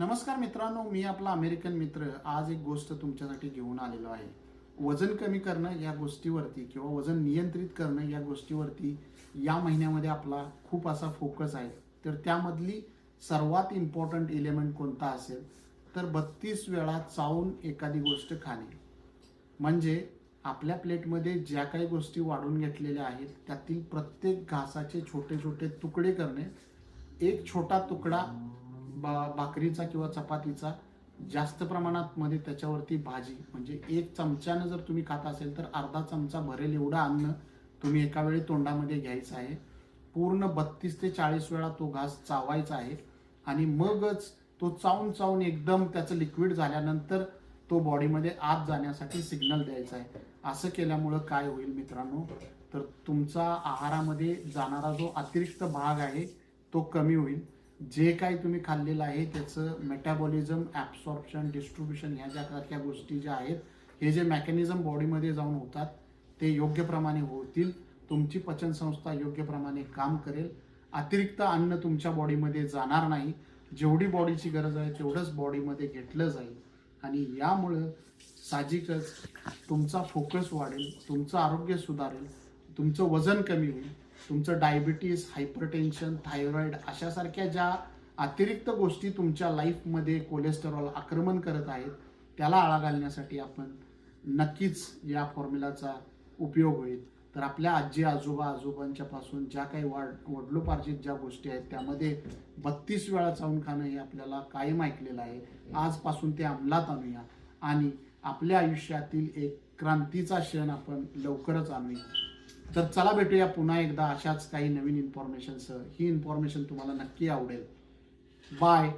नमस्कार मित्रांनो मी आपला अमेरिकन मित्र आज एक गोष्ट तुमच्यासाठी घेऊन आलेलो आहे. वजन कमी करणं या गोष्टीवरती किंवा वजन नियंत्रित करणं या गोष्टीवरती या महिन्यामध्ये आपला खूप असा फोकस आहे. तर त्यामधली सर्वात इम्पॉर्टंट एलिमेंट कोणता असेल? तर बत्तीस वेळा चावून एखादी गोष्ट खाणे. म्हणजे आपल्या प्लेटमध्ये ज्या काही गोष्टी वाढून घेतलेल्या आहेत त्यातील प्रत्येक घासाचे छोटे छोटे तुकडे करणे. एक छोटा तुकडा बा भाकरीचा किंवा चपातीचा जास्त प्रमाणात मध्ये त्याच्यावरती भाजी म्हणजे एक चमच्यानं जर तुम्ही खात असेल तर अर्धा चमचा भरेल एवढं अन्न तुम्ही एका वेळी तोंडामध्ये घ्यायचं आहे. पूर्ण बत्तीस ते चाळीस वेळा तो घास चावायचा आहे आणि मगच तो चावून चावून एकदम त्याचं लिक्विड झाल्यानंतर तो बॉडीमध्ये आत जाण्यासाठी सिग्नल द्यायचा आहे. असं केल्यामुळं काय होईल मित्रांनो? तर तुमचा आहारामध्ये जाणारा जो अतिरिक्त भाग आहे तो कमी होईल. जे काही तुम्ही खाल्लेलं आहे त्याचं मेटाबॉलिझम ॲब्सॉर्प्शन डिस्ट्रीब्युशन ह्या ज्या सारख्या गोष्टी ज्या आहेत हे जे मॅकॅनिझम बॉडीमध्ये जाऊन होतात ते योग्य प्रमाणे होतील. तुमची पचनसंस्था योग्य प्रमाणे काम करेल. अतिरिक्त अन्न तुमच्या बॉडीमध्ये जाणार नाही. जेवढी बॉडीची गरज आहे तेवढंच बॉडीमध्ये घेतलं जाईल. आणि यामुळं साहजिकच तुमचा फोकस वाढेल तुमचं आरोग्य सुधारेल तुमचं वजन कमी होईल. तुमचं डायबिटीस हायपरटेन्शन थायरॉईड अशासारख्या ज्या अतिरिक्त गोष्टी तुमच्या लाईफमध्ये कोलेस्टेरॉल आक्रमण करत आहेत त्याला आळा घालण्यासाठी आपण नक्कीच या फॉर्म्युलाचा उपयोग होईल. तर आपल्या आजी आजोबा आजोबांच्या पासून ज्या काही वाढ वडलोपार्जित ज्या गोष्टी आहेत त्यामध्ये बत्तीस वेळा चावून खाणं हे आपल्याला कायम ऐकलेलं आहे. आजपासून ते अंमलात आणूया. आणि आपल्या आयुष्यातील एक क्रांतीचा क्षण आपण लवकरच आणूया. तर चला भेटूया पुन्हा एकदा अशाच काही नवीन इन्फॉर्मेशनसह ही इन्फॉर्मेशन तुम्हाला नक्की आवडेल. बाय